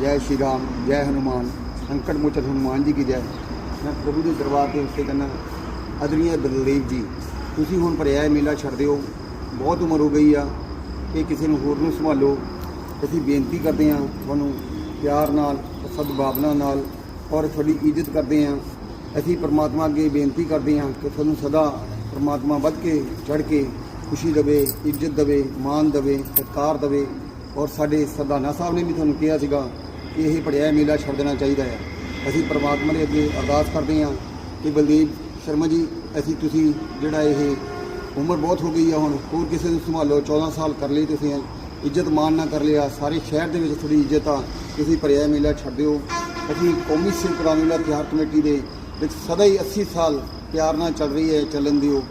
ਜੈ ਸ਼੍ਰੀ ਰਾਮ, ਜੈ ਹਨੂਮਾਨ, ਸੰਕਟ ਮੋਚਨ ਹਨੂਮਾਨ ਜੀ ਕੀ ਜੈ। ਮੈਂ ਪ੍ਰਭੂ ਦੇ ਦਰਬਾਰ ਤੇ ਉੱਤੇ ਕਹਿੰਦਾ ਅਦਰੀਏ ਬਲਦੇਵ ਜੀ, ਤੁਸੀਂ ਹੁਣ ਭਰਿਆ ਇਹ ਮੇਲਾ ਛੱਡ ਦਿਓ, ਬਹੁਤ ਉਮਰ ਹੋ ਗਈ ਆ ਕਿ ਕਿਸੇ ਨੂੰ ਹੋਰ ਨੂੰ ਸੰਭਾਲੋ। ਅਸੀਂ ਬੇਨਤੀ ਕਰਦੇ ਹਾਂ ਤੁਹਾਨੂੰ ਪਿਆਰ ਨਾਲ, ਸਦਭਾਵਨਾ ਨਾਲ ਔਰ ਤੁਹਾਡੀ ਇੱਜ਼ਤ ਕਰਦੇ ਹਾਂ। ਅਸੀਂ ਪਰਮਾਤਮਾ ਅੱਗੇ ਬੇਨਤੀ ਕਰਦੇ ਹਾਂ ਕਿ ਤੁਹਾਨੂੰ ਸਦਾ ਪ੍ਰਮਾਤਮਾ ਵੱਧ ਕੇ, ਚੜ੍ਹ ਕੇ ਖੁਸ਼ੀ ਦੇਵੇ, ਇੱਜ਼ਤ ਦੇਵੇ, ਮਾਣ ਦੇਵੇ, ਸਤਿਕਾਰ ਦੇਵੇ। ਔਰ ਸਾਡੇ ਸਰਦਾਨਾ ਸਾਹਿਬ ਨੇ ਵੀ ਤੁਹਾਨੂੰ ਕਿਹਾ ਸੀਗਾ ਕਿ ਇਹ ਪੜਿਆ ਮੇਲਾ ਛੱਡ ਦੇਣਾ ਚਾਹੀਦਾ ਹੈ। ਅਸੀਂ ਪ੍ਰਮਾਤਮਾ ਦੇ ਅੱਗੇ ਅਰਦਾਸ ਕਰਦੇ ਹਾਂ ਕਿ ਬਲਦੀਪ ਸ਼ਰਮਾ ਜੀ, ਅਸੀਂ ਤੁਸੀਂ ਜਿਹੜਾ ਇਹ ਉਮਰ ਬਹੁਤ ਹੋ ਗਈ ਆ ਹੁਣ, ਹੋਰ ਕਿਸੇ ਨੂੰ ਸੰਭਾਲੋ 14 ਸਾਲ ਕਰ ਲਈ ਤੁਸੀਂ ਇੱਜ਼ਤ ਮਾਨ ਨਾ ਕਰ ਲਿਆ, ਸਾਰੇ ਸ਼ਹਿਰ ਦੇ ਵਿੱਚ ਥੋੜੀ ਇੱਜ਼ਤ ਆ ਤੁਸੀਂ ਭਰਿਆ ਮੇਲਾ ਛੱਡ ਦਿਓ। ਅਸੀਂ ਕੌਮੀ ਸਿੱਖ ਮੇਲਾ ਤਿਆਰ ਕਮੇਟੀ ਦੇ ਵਿੱਚ ਸਦਾ ਹੀ 80 ਸਾਲ ਪਿਆਰ ਨਾਲ ਚੱਲ ਰਹੀ ਹੈ, ਚੱਲਣ ਦਿਓ।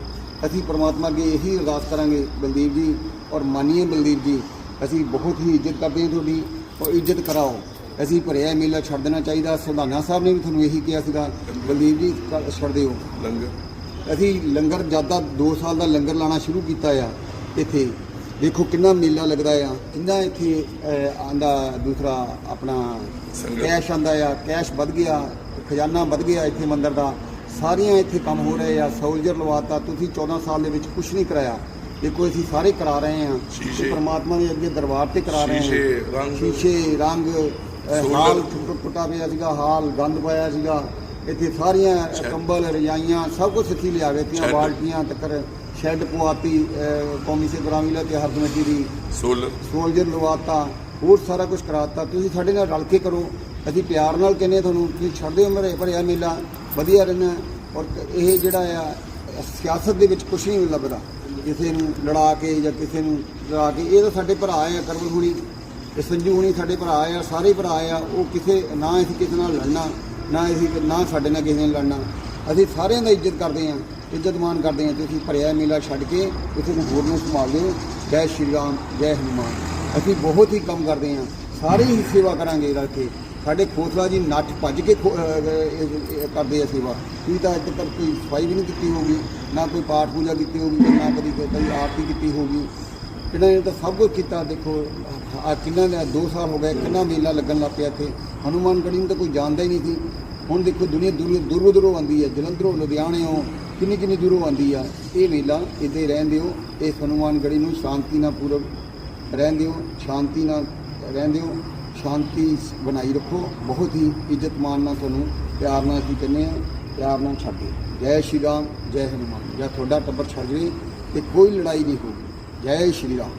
ਅਸੀਂ ਪ੍ਰਮਾਤਮਾ ਅੱਗੇ ਇਹੀ ਅਰਦਾਸ ਕਰਾਂਗੇ ਬਲਦੀਪ ਜੀ ਔਰ ਮਾਨੀਏ ਬਲਦੀਪ ਜੀ, ਅਸੀਂ ਬਹੁਤ ਹੀ ਇੱਜ਼ਤ ਕਰਦੇ ਹਾਂ ਤੁਹਾਡੀ, ਔਰ ਇੱਜ਼ਤ ਕਰਾਓ। ਅਸੀਂ ਭਰਿਆ ਮੇਲਾ ਛੱਡ ਦੇਣਾ ਚਾਹੀਦਾ। ਸੰਧਾਨਾ ਸਾਹਿਬ ਨੇ ਵੀ ਤੁਹਾਨੂੰ ਇਹੀ ਕਿਹਾ ਸੀਗਾ। ਬਲਦੀਪ ਜੀ ਕ- ਛੱਡ ਦਿਓ। ਲੰਗਰ। ਅਸੀਂ ਲੰਗਰ ਜ਼ਿਆਦਾ 2 ਸਾਲ ਦਾ ਲੰਗਰ ਲਾਣਾ ਸ਼ੁਰੂ ਕੀਤਾ ਆ ਇੱਥੇ। ਦੇਖੋ ਕਿੰਨਾ ਮੇਲਾ ਲੱਗਦਾ ਆ। ਕਿੰਨਾ ਇੱਥੇ ਆਂਦਾ ਦੂਸਰਾ ਆਪਣਾ ਸੰਗਤ। ਕੈਸ਼ ਆਂਦਾ ਆ। ਕੈਸ਼ ਵੱਧ ਗਿਆ ਖਜ਼ਾਨਾ ਵੱਧ ਗਿਆ ਇੱਥੇ ਮੰਦਿਰ ਦਾ। ਸਾਰੀਆਂ ਇੱਥੇ ਕੰਮ ਹੋ ਰਹੇ ਆ। ਸੋਲਜਰ ਲਵਾਤਾ ਤੁਸੀਂ 14 ਸਾਲ ਦੇ ਵਿੱਚ ਕੁਝ ਨਹੀਂ ਕਰਾਇਆ। ਦੇਖੋ ਅਸੀਂ ਸਾਰੇ ਕਰਾ ਰਹੇ ਹਾਂ ਸ਼ੀਸ਼ੇ। ਪ੍ਰਮਾਤਮਾ ਦੇ ਅੱਗੇ ਦਰਬਾਰ ਤੇ ਕਰਾ ਰਹੇ ਸ਼ੀਸ਼ੇ, ਹਾਂ ਰੰਗ। ਸ਼ੀਸ਼ੇ ਰੰਗ ਅ, ਸੋਲਰ। ਹਾਲ ਟੁੱਟ ਪਿਆ ਸੀਗਾ ਹਾਲ ਗੰਦ ਪਾਇਆ ਸੀਗਾ ਇੱਥੇ ਸਾਰੀਆਂ। ਕੰਬਲ ਰਜਾਈਆਂ ਸਭ ਕੁਝ ਇੱਥੇ ਲਿਆ ਗਏ ਤੀਆਂ। ਬਾਲਟੀਆਂ ਤੱਕਰ ਸ਼ੈੱਡ ਪਵਾਤੀ ਕੌਮੀ ਸੇ ਗ੍ਰਾਮੀਲਾ ਤੇ ਹਰ ਕਮੇਟੀ ਦੀ ਸੋਲਰ ਸੋਲਜਰ ਲਵਾਤਾ ਹੋਰ ਸਾਰਾ ਕੁਝ ਕਰਾਤਾ ਤੁਸੀਂ ਸਾਡੇ ਨਾਲ ਰਲ ਕੇ ਕਰੋ ਅਸੀਂ ਪਿਆਰ ਨਾਲ ਕਹਿੰਦੇ ਹਾਂ ਤੁਹਾਨੂੰ ਕਿ ਛੱਡਦੇ ਹੋ ਮੇਰੇ ਭਰਿਆ ਮੇਲਾ ਵਧੀਆ ਰਹਿਣਾ ਔਰ ਇਹ ਜਿਹੜਾ ਆ ਸਿਆਸਤ ਦੇ ਵਿੱਚ ਕੁਝ ਨਹੀਂ ਲੱਭਦਾ ਕਿਸੇ ਨੂੰ ਲੜਾ ਕੇ ਜਾਂ ਕਿਸੇ ਨੂੰ ਲੜਾ ਕੇ, ਇਹ ਤਾਂ ਸਾਡੇ ਭਰਾ ਆ ਕਰਵਲ ਹੁਣੀ, ਇਹ ਸੰਜੂ ਹੁਣੀ ਸਾਡੇ ਭਰਾ ਆ, ਸਾਰੇ ਭਰਾ ਆ, ਉਹ ਕਿਸੇ, ਨਾ ਅਸੀਂ ਕਿਸੇ ਨਾਲ ਲੜਨਾ, ਨਾ ਅਸੀਂ, ਨਾ ਸਾਡੇ ਨਾਲ ਕਿਸੇ ਨਾਲ ਲੜਨਾ। ਅਸੀਂ ਸਾਰਿਆਂ ਦਾ ਇੱਜ਼ਤ ਕਰਦੇ ਹਾਂ, ਇੱਜ਼ਤ ਮਾਨ ਕਰਦੇ ਹਾਂ, ਤੁਸੀਂ ਭਰਿਆ ਮੇਲਾ ਛੱਡ ਕੇ ਕਿਸੇ ਨੂੰ ਹੋਰ ਨੂੰ ਸੰਭਾਲ ਲਿਓ ਜੈ ਸ਼੍ਰੀ ਰਾਮ, ਜੈ ਹਨੂਮਾਨ। ਅਸੀਂ ਬਹੁਤ ਹੀ ਕੰਮ ਕਰਦੇ ਹਾਂ, ਸਾਰੇ ਹੀ ਸੇਵਾ ਕਰਾਂਗੇ ਇਹਦਾ ਇੱਥੇ ਸਾਡੇ ਖੋਸਲਾ ਜੀ ਨੱਠ ਭੱਜ ਕੇ ਖੋ- ਅਹ ਇਹ- ਇਹ ਕਰਦੇ ਆ ਸੇਵਾ। ਤੁਸੀਂ ਤਾਂ ਅੱਜ ਤੱਕ ਕੋਈ ਸਫ਼ਾਈ ਵੀ ਨਹੀਂ ਕੀਤੀ ਹੋਊਗੀ, ਨਾ ਕੋਈ ਪਾਠ ਪੂਜਾ ਕੀਤੀ ਹੋਊਗੀ ਤੇ ਨਾ ਕਦੀ ਕੋਈ ਕਦੀ ਆਰਤੀ ਕੀਤੀ ਹੋਊਗੀ। ਇਹਨਾਂ ਨੇ ਤਾਂ ਸਭ ਕੁਝ ਕੀਤਾ, ਦੇਖੋ, ਆ ਕਿੰਨਾ ਨੇ 2 ਸਾਲ ਹੋ ਗਏ, ਕਿੰਨਾ ਮੇਲਾ ਲੱਗਣ ਲੱਗ ਪਿਆ ਇੱਥੇ। ਹਨੂਮਾਨਗੜ੍ਹੀ ਨੂੰ ਤਾਂ ਕੋਈ ਜਾਣਦਾ ਹੀ ਨਹੀਂ ਸੀ। ਹੁਣ ਦੇਖੋ, ਦੁਨੀਆ ਦੂਰੋਂ ਦੂਰੋਂ ਦੂਰੋਂ ਆਉਂਦੀ ਹੈ। ਜਲੰਧਰੋਂ ਲੁਧਿਆਣਿਓਂ ਕਿੰਨੀ ਕਿੰਨੀ ਦੂਰੋਂ ਆਉਂਦੀ ਆ। ਇਹ ਮੇਲਾ ਇੱਥੇ ਰਹਿਣ ਦਿਓ, ਇਸ ਹਨੂਮਾਨਗੜ੍ਹੀ ਨੂੰ ਸ਼ਾਂਤੀ ਨਾਲ ਪੂਰਵ ਰਹਿਣ ਦਿਓ, ਸ਼ਾਂਤੀ ਨਾਲ ਰਹਿਣ ਦਿਓ। ਸ਼ਾਂਤੀ ਬਣਾਈ ਰੱਖੋ। ਬਹੁਤ ਹੀ ਇੱਜ਼ਤ ਮਾਨ ਨਾਲ ਤੁਹਾਨੂੰ ਪਿਆਰ ਨਾਲ ਅਸੀਂ ਕਹਿੰਦੇ ਹਾਂ, ਪਿਆਰ ਨਾਲ ਛੱਡ ਦਿਓ। ਜੈ ਸ਼੍ਰੀ ਰਾਮ, ਜੈ ਹਨੂਮਾਨ। ਜਾਂ ਤੁਹਾਡਾ ਟੱਬਰ ਛੱਡ ਜਾਵੇ ਤੇ ਕੋਈ ਲੜਾਈ ਨਹੀਂ ਹੋਊਗੀ। ਜੈ ਸ਼੍ਰੀ ਰਾਮ।